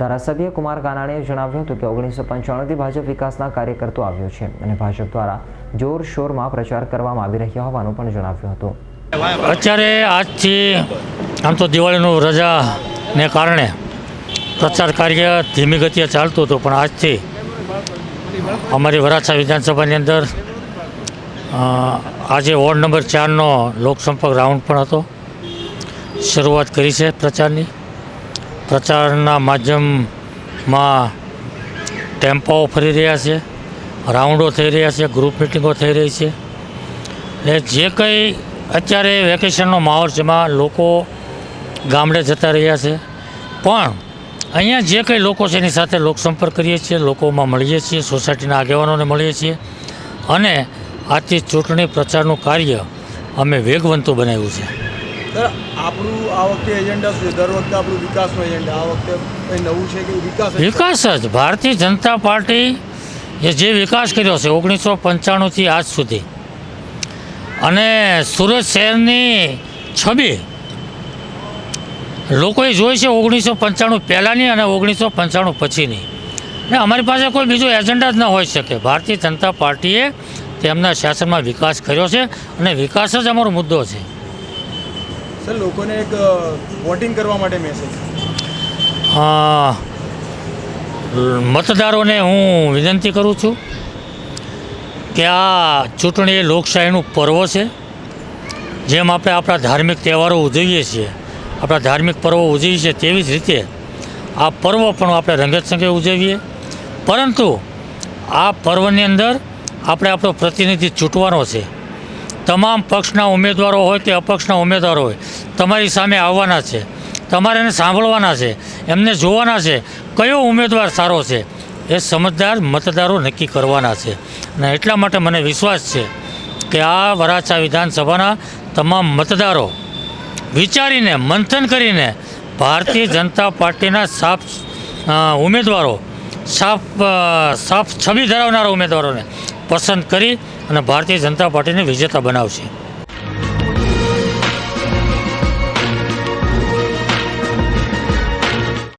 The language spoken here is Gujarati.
ધારાસભ્ય કુમાર કાનાણીએ જણાવ્યું હતું કે ઓગણીસો પંચાણુંથી ભાજપ વિકાસના કાર્ય કરતો આવ્યો છે અને ભાજપ દ્વારા જોરશોરમાં પ્રચાર કરવામાં આવી રહ્યો હોવાનું પણ જણાવ્યું હતું. અત્યારે આજથી આમ તો દિવાળીનું રજાને કારણે પ્રચાર કાર્ય ધીમી ગતિએ ચાલતું હતું, પણ આજથી અમારી વરાછા વિધાનસભાની અંદર આજે વોર્ડ નંબર ચારનો લોકસંપર્ક રાઉન્ડ પણ હતો. શરૂઆત કરી છે પ્રચારની. પ્રચારના માધ્યમમાં ટેમ્પાઓ ફરી રહ્યા છે, રાઉન્ડો થઈ રહ્યા છે, ગ્રુપ મિટિંગો થઈ રહી છે. એટલે જે કંઈ અત્યારે વેકેશનનો માહોલ છે, એમાં લોકો ગામડે જતા રહ્યા છે. પણ અહીંયા જે કંઈ લોકો છે, એની સાથે લોકસંપર્ક કરીએ છીએ, લોકોમાં મળીએ છીએ, સોસાયટીના આગેવાનોને મળીએ છીએ. અને આથી ચૂંટણી પ્રચારનું કાર્ય અમે વેગવંતું બનાવ્યું છે. આપણું આ વખતે એજન્ડા છે? દર વખતે આપણું વિકાસનો એજન્ડા આ વખતે કંઈ નવું છે કે વિકાસ વિકાસ જ. ભારતીય જનતા પાર્ટી એ જે વિકાસ કર્યો છે, ઓગણીસો પંચાણુંથી આજ સુધી. અને સુરત શહેરની છબી લોકોએ જોઈ છે ઓગણીસો પંચાણું પહેલાંની અને ઓગણીસો પંચાણું પછીની. ને અમારી પાસે કોઈ બીજો એજન્ડા જ ન હોઈ શકે. ભારતીય જનતા પાર્ટીએ તેમના શાસનમાં વિકાસ કર્યો છે અને વિકાસ જ અમારો મુદ્દો છે. સર, લોકોને એક વોટિંગ કરવા માટે મેસેજ હા. મતદારોને હું વિનંતી કરું છું કે આ ચૂંટણી એ લોકશાહીનું પર્વ છે. જેમ આપણે આપણા ધાર્મિક તહેવારો ઉજવીએ છીએ, આપણા ધાર્મિક પર્વો ઉજવીએ છીએ તેવી જ રીતે આ પર્વ પણ આપણે રંગત સંગે ઉજવીએ. પરંતુ આ પર્વની અંદર આપણે આપણો પ્રતિનિધિ ચૂંટવાનો છે. તમામ પક્ષના ઉમેદવારો હોય કે અપક્ષના ઉમેદવારો હોય, તમારી સામે આવવાના છે. તમારે એને સાંભળવાના છે, એમને જોવાના છે, કયો ઉમેદવાર સારો છે, એ સમજદાર મતદારો નક્કી કરવાના છે. અને એટલા માટે મને વિશ્વાસ છે કે આ વરાછા વિધાનસભાના તમામ મતદારો વિચારીને, મંથન કરીને ભારતીય જનતા પાર્ટીના સાફ ઉમેદવારો સાફ સાફ છબી ધરાવનારા ઉમેદવારોને પસંદ કરી અને ભારતીય જનતા પાર્ટીને વિજેતા બનાવશે.